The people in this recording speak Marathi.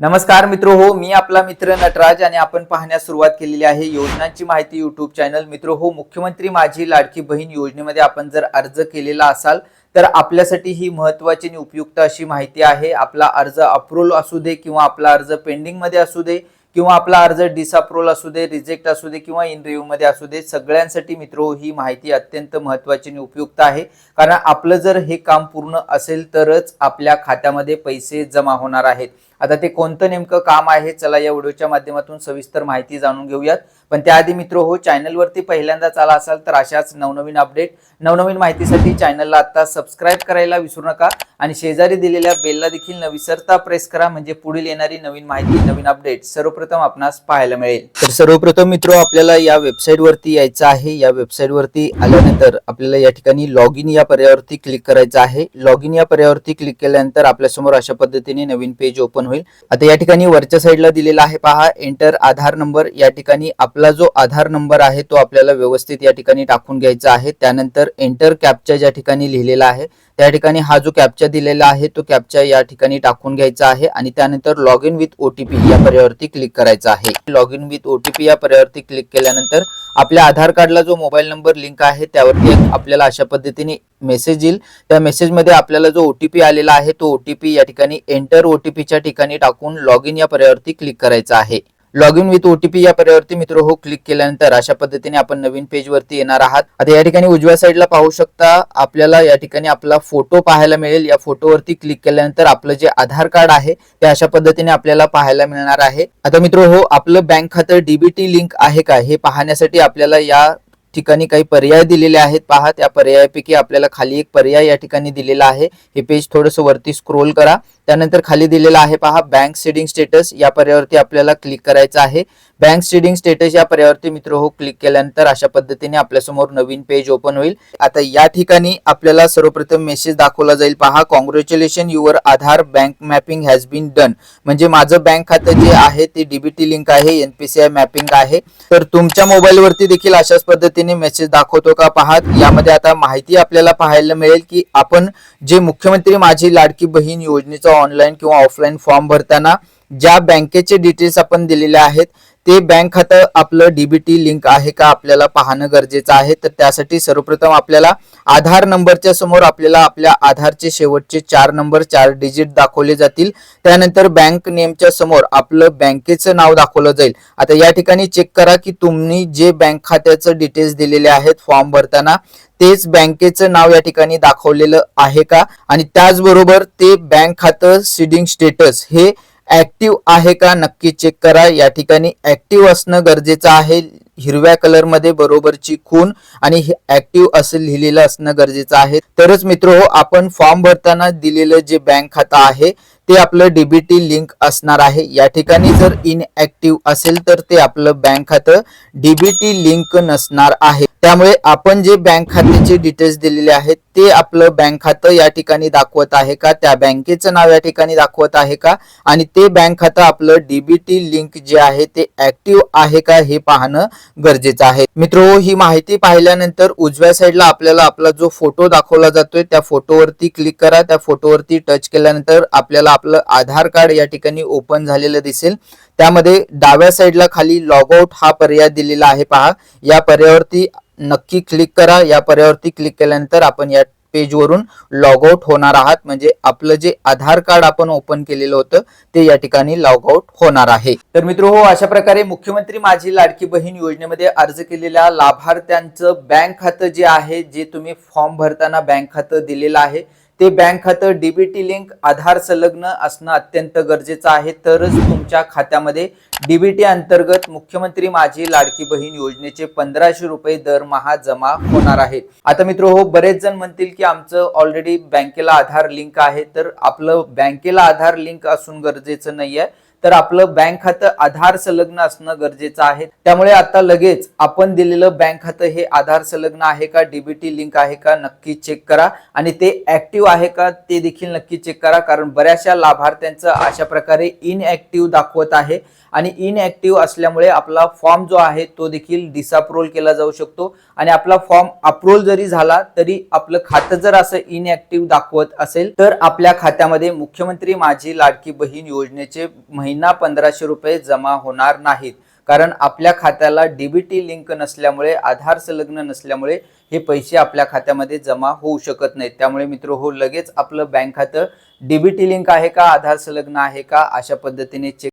नमस्कार मित्र हो मी आपला मित्र नटराज आणि आपण पाहण्यास सुरुवात केलेली आहे योजनांची माहिती युट्यूब चॅनल मित्र हो मुख्यमंत्री माझी लाडकी बहीण योजनेमध्ये आपण जर अर्ज केलेला असाल तर आपल्यासाठी ही महत्वाची आणि उपयुक्त अशी माहिती आहे. आपला अर्ज अप्रूव्हल असू दे किंवा आपला अर्ज पेंडिंगमध्ये असू दे किंवा आपला अर्ज डिसअप्रूव्हल असू दे रिजेक्ट असू दे किंवा इन रिव्ह्यूमध्ये असू दे सगळ्यांसाठी मित्र ही माहिती अत्यंत महत्वाची आणि उपयुक्त आहे. कारण आपलं जर हे काम पूर्ण असेल तरच आपल्या खात्यामध्ये पैसे जमा होणार आहेत. आता ते कोणतं नेमकं काम आहे चला या व्हिडिओच्या माध्यमातून सविस्तर माहिती जाणून घेऊयात. पण त्याआधी मित्र हो चॅनलवरती पहिल्यांदाच आला असाल तर अशाच नवनवीन अपडेट नवनवीन माहितीसाठी चॅनलला आता सबस्क्राईब करायला विसरू नका आणि शेजारी दिलेल्या बेलला देखील न विसरता प्रेस करा म्हणजे पुढील येणारी नवीन माहिती नवीन अपडेट सर्वप्रथम आपणास पाहायला मिळेल. तर सर्वप्रथम मित्र आपल्याला या वेबसाईटवरती यायचं आहे. या वेबसाईटवरती आल्यानंतर आपल्याला या ठिकाणी लॉग इन या पर्यायावरती क्लिक करायचं आहे. लॉग इन या पर्यायावरती क्लिक केल्यानंतर आपल्यासमोर अशा पद्धतीने नवीन पेज ओपन होईल. आता या ठिकाणी वरच्या साईडला दिलेला आहे पहा एंटर आधार नंबर या ठिकाणी आपला जो आधार नंबर आहे तो आपल्याला व्यवस्थित या ठिकाणी टाकून घ्यायचा आहे. त्यानंतर एंटर कॅपच्या ज्या ठिकाणी लिहिलेला आहे त्या ठिकाणी हा जो कॅपचा दिलेला आहे तो कॅपचा या ठिकाणी टाकून घ्यायचा आहे. आणि त्यानंतर लॉग इन विथ ओटीपी या पर्यायावरती क्लिक करायचा आहे. लॉग इन विथ ओटीपी या पर्यायावरती क्लिक केल्यानंतर आपल्या आधार कार्डला जो मोबाईल नंबर लिंक आहे त्यावरती आपल्याला अशा पद्धतीने मेसेज येईल. त्या मेसेजमध्ये आपल्याला जो ओटीपी आलेला आहे तो ओटीपी या ठिकाणी एंटर ओटीपीच्या ठिकाणी टाकून लॉग इन या पर्यायावरती क्लिक करायचा आहे. लॉग इन विथ ओटीपी या पर्यावरती मित्र हो क्लिक केल्यानंतर अशा पद्धतीने आपण नवीन पेज वरती येणार आहात. आता या ठिकाणी उजव्या साईडला पाहू शकता आपल्याला या ठिकाणी आपला फोटो पाहायला मिळेल. या फोटोवरती क्लिक केल्यानंतर आपलं जे आधार कार्ड आहे ते अशा पद्धतीने आपल्याला पाहायला मिळणार आहे. आता मित्र हो आपलं बँक खातं डीबीटी लिंक आहे का? हे पाहण्यासाठी आपल्याला या ठिकाणी काही पर्याय दिलेले आहेत. पहा त्या पर्यायापैकी आपल्याला खाली एक पर्याय या ठिकाणी दिलेला आहे. हे पेज थोडस वरती स्क्रोल करा. त्यानंतर खाली दिलेला आहे पहा बँक सेडिंग स्टेटस या पर्यायावरती आपल्याला क्लिक करायचं आहे. बँक स्टेडिंग स्टेटस या पर्यावरती मित्र हो क्लिक केल्यानंतर अशा पद्धतीने आपल्यासमोर नवीन पेज ओपन होईल. आता या ठिकाणी आपल्याला सर्वप्रथम मेसेज दाखवला जाईल. पहा congratulation your Aadhaar bank mapping has been done म्हणजे माझं बँक खातं जे आहे ते डीबीटी लिंक आहे एनपीसीआय मॅपिंग आहे. तर तुमच्या मोबाईलवरती देखील अशाच पद्धतीने मेसेज दाखवतो का? पाहात यामध्ये आता माहिती आपल्याला पाहायला मिळेल की आपण जे मुख्यमंत्री माझी लाडकी बहीण योजनेचा ऑनलाईन किंवा ऑफलाईन फॉर्म भरताना ज्या बँकेचे डिटेल्स आपण दिलेले आहेत ते बँक खातं आपलं डीबीटी लिंक आहे का आपल्याला पाहणं गरजेचं आहे? तर त्यासाठी सर्वप्रथम आपल्याला आधार नंबरच्या समोर आपल्याला आपल्या आधारचे शेवटचे चार नंबर चार डिजिट दाखवले जातील. त्यानंतर बँक नेमच्या समोर आपलं बँकेचं नाव दाखवलं जाईल. आता या ठिकाणी चेक करा की तुम्ही जे बँक खात्याचं डिटेल्स दिलेले आहेत फॉर्म भरताना तेच बँकेचं नाव या ठिकाणी दाखवलेलं आहे का? आणि त्याचबरोबर ते बँक खातं सीडिंग स्टेटस हे ऍक्टिव्ह आहे का नक्की चेक करा. या ठिकाणी ऍक्टिव्ह असणं गरजेचं आहे. हिरव्या कलरमध्ये बरोबरची खून आणि ऍक्टिव्ह असं लिहिलेलं असणं गरजेचं आहे. तरच मित्र हो आपण फॉर्म भरताना दिलेलं जे बँक खातं आहे ते आपलं डीबीटी लिंक असणार आहे. या ठिकाणी जर इनऍक्टिव्ह असेल तर ते आपलं बँक खातं डीबीटी लिंक नसणार आहे. त्यामुळे आपण जे बँक खात्याचे डिटेल्स दिलेले आहेत ते आपलं बँक खातं या ठिकाणी दाखवत आहे का? त्या बँकेचं नाव या ठिकाणी दाखवत आहे का? आणि ते बँक खातं आपलं डीबीटी लिंक जे आहे ते ऍक्टिव्ह आहे का? हे पाहणं गरजेचं आहे. मित्र ही माहिती पाहिल्यानंतर उजव्या साईडला आपल्याला आपला जो फोटो दाखवला जातोय त्या फोटोवरती क्लिक करा. त्या फोटोवरती टच केल्यानंतर आपल्याला आपलं आधार कार्ड या ठिकाणी ओपन झालेलं दिसेल. त्यामध्ये डाव्या साईडला खाली लॉग आउट हा पर्याय दिलेला आहे पहा. या पर्यायावरती नक्की क्लिक करा. या पर्यायावरती क्लिक केल्यानंतर आपण या पेजवरून लॉग आउट होणार आहात. म्हणजे आपलं जे आधार कार्ड आपण ओपन केलेलं होतं ते या ठिकाणी लॉग आउट होणार आहे. तर मित्र हो अशा प्रकारे मुख्यमंत्री माझी लाडकी बहीण योजनेमध्ये अर्ज केलेल्या लाभार्थ्यांचं बँक खातं जे आहे जे तुम्ही फॉर्म भरताना बँक खातं दिलेलं आहे ते बँक खातं डीबीटी लिंक आधार संलग्न असणं अत्यंत गरजेचं आहे. तरच तुमच्या खात्यामध्ये डीबीटी अंतर्गत मुख्यमंत्री माझी लाडकी बहीण योजनेचे पंधराशे रुपये दरमहा जमा होणार आहेत आता मित्र हो बरेच जण म्हणतील की आमचं ऑलरेडी बँकेला आधार लिंक आहे. तर आपलं बँकेला आधार लिंक असून गरजेचं नाहीये. तर आपलं बँक खातं आधार संलग्न असणं गरजेचं आहे. त्यामुळे आता लगेच आपण दिलेलं बँक खातं हे आधार संलग्न आहे का डीबीटी लिंक आहे का नक्की चेक करा. आणि ते ऍक्टिव्ह आहे का ते देखील नक्की चेक करा कारण बऱ्याचशा लाभार्थ्यांचं अशा प्रकारे इनऍक्टिव्ह दाखवत आहे. आणि इनऍक्टिव्ह असल्यामुळे आपला फॉर्म जो आहे तो देखील डिसअप्रोल केला जाऊ शकतो. आणि आपला फॉर्म अप्रोल जरी झाला तरी आपलं खातं जर असं इनऍक्टिव्ह दाखवत असेल तर आपल्या खात्यामध्ये मुख्यमंत्री माझी लाडकी बहीण योजनेचे महिने महिना पंधराशे रुपये जमा होणार नाहीत. कारण आपल्या खात्याला डीबीटी लिंक नसल्यामुळे आधार संलग्न नसल्यामुळे हे पैसे आपल्या खात्यामध्ये जमा होऊ शकत नाहीत. त्यामुळे मित्र हो लगेच आपलं बँक खातं डीबीटी लिंक आहे का आधार संलग्न आहे का अशा पद्धतीने चेक